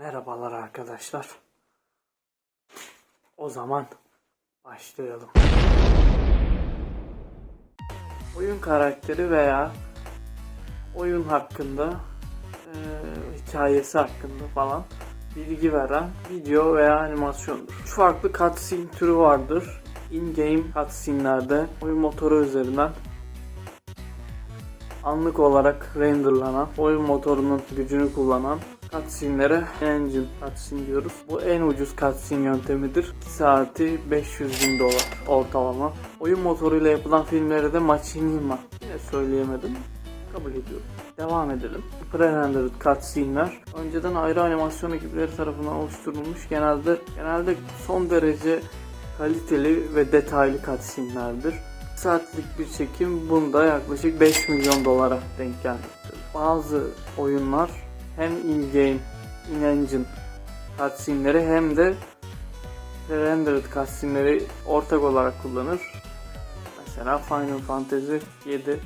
Merhabalar arkadaşlar. O zaman başlayalım. Oyun karakteri veya oyun hakkında eee, hikayesi hakkında falan bilgi veren video veya animasyondur. Üç farklı cutscene türü vardır. In-game cutscene'lerde oyun motoru üzerinden anlık olarak renderlanan, oyun motorunun gücünü kullanan cutscene'lere engine cutscene diyoruz. Bu en ucuz cutscene yöntemidir. 2 saati 500 bin dolar ortalama. Oyun motoruyla yapılan filmlere de machinima. Yine söyleyemedim. Kabul ediyorum. Devam edelim. Pre-rendered cutscene'ler önceden ayrı animasyon ekipleri tarafından oluşturulmuş genelde genelde son derece kaliteli ve detaylı cutscene'lerdir saatlik bir çekim bunda yaklaşık 5 milyon dolara denk gelmektedir. Bazı oyunlar hem in-game, in-engine cutscene'leri hem de rendered cutscene'leri ortak olarak kullanır. Mesela Final Fantasy 7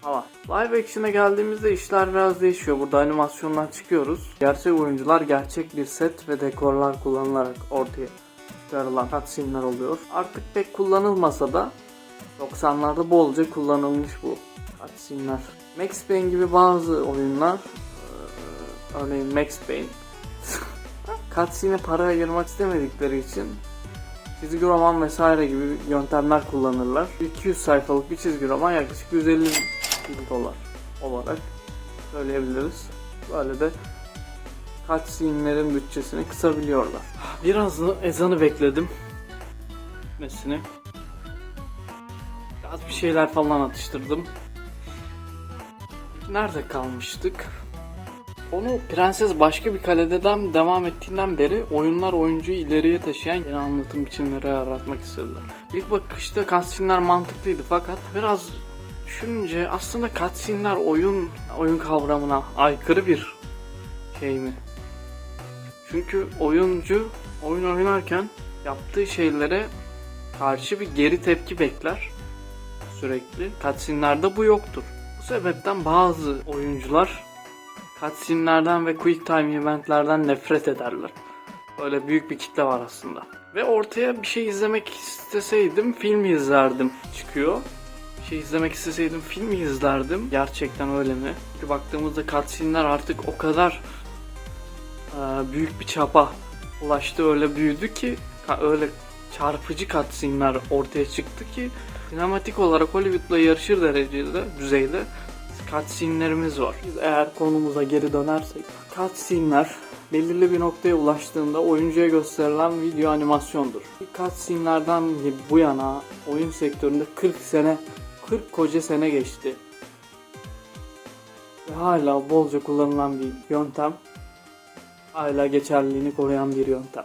falan. Live action'a geldiğimizde işler biraz değişiyor. Burada animasyondan çıkıyoruz. Gerçek oyuncular gerçek bir set ve dekorlar kullanılarak ortaya çıkarılan cutscene'ler oluyor. Artık pek kullanılmasa da 90'larda bolca kullanılmış bu cutscene'ler. Max Payne gibi bazı oyunlar örneğin Max Payne cutscene'e para ayırmak istemedikleri için çizgi roman vesaire gibi yöntemler kullanırlar. 200 sayfalık bir çizgi roman yaklaşık 150 bin dolar olarak söyleyebiliriz. Böyle de cutscene'lerin bütçesini kısabiliyorlar. Biraz ezanı bekledim. Mesini. Biraz bir şeyler falan atıştırdım. Nerede kalmıştık? Onu Prenses başka bir kalededen devam ettiğinden beri oyunlar oyuncuyu ileriye taşıyan yeni anlatım biçimleri yaratmak istediler. İlk bakışta cutscene'ler mantıklıydı fakat biraz düşününce aslında cutscene'ler oyun oyun kavramına aykırı bir şey mi? Çünkü oyuncu oyun oynarken yaptığı şeylere karşı bir geri tepki bekler sürekli. Cutscene'lerde bu yoktur. Bu sebepten bazı oyuncular cutscene'lerden ve quick time eventlerden nefret ederler. Böyle büyük bir kitle var aslında. Ve ortaya bir şey izlemek isteseydim film izlerdim çıkıyor. Bir şey izlemek isteseydim film izlerdim. Gerçekten öyle mi? Çünkü baktığımızda cutscene'ler artık o kadar e, büyük bir çapa ulaştı öyle büyüdü ki öyle çarpıcı cutscene'ler ortaya çıktı ki sinematik olarak Hollywood'la yarışır derecede düzeyde cutscene'lerimiz var. Biz eğer konumuza geri dönersek cutscene'ler belirli bir noktaya ulaştığında oyuncuya gösterilen video animasyondur. Cutscene'lerden bu yana oyun sektöründe 40 sene 40 koca sene geçti. Ve hala bolca kullanılan bir yöntem. Hala geçerliliğini koruyan bir yöntem.